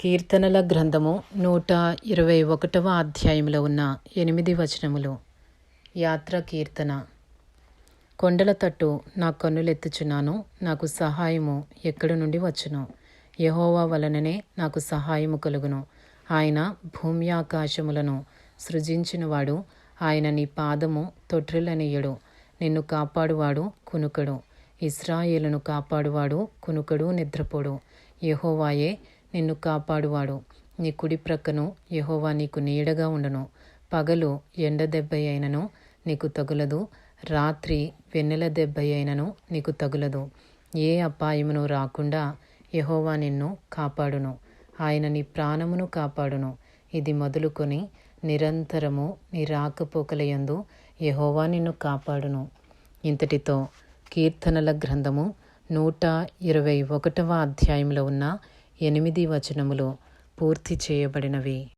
కీర్తనల గ్రంథము నూట ఇరవై ఒకటవ అధ్యాయంలో ఉన్న ఎనిమిది వచనములు. యాత్ర కీర్తన. కొండల తట్టు నా కన్నులెత్తుచున్నాను నాకు సహాయము ఎక్కడి నుండి వచ్చును? యహోవా వలననే నాకు సహాయము కలుగును. ఆయన భూమి ఆకాశములను సృజించినవాడు ఆయన నీ పాదము తొట్రిల్లనీయడు నిన్ను కాపాడువాడు కునుకడు. ఇస్రాయేలును కాపాడువాడు కునుకడు నిద్రపోడు. యహోవాయే నిన్ను కాపాడువాడు. నీ కుడి ప్రక్కను యహోవా నీకు నీడగా ఉండను. పగలు ఎండ దెబ్బ అయినను నీకు తగులదు. రాత్రి వెన్నెల దెబ్బ అయినను నీకు తగులదు. ఏ అపాయమును రాకుండా యహోవా నిన్ను కాపాడును. ఆయన నీ ప్రాణమును కాపాడును. ఇది మొదలుకొని నిరంతరము నీ రాకపోకలయందు యహోవా నిన్ను కాపాడును. ఇంతటితో కీర్తనల గ్రంథము నూట ఇరవై ఒకటవ అధ్యాయంలో ఉన్న ఎనిమిది వచనములు పూర్తి చేయబడినవి.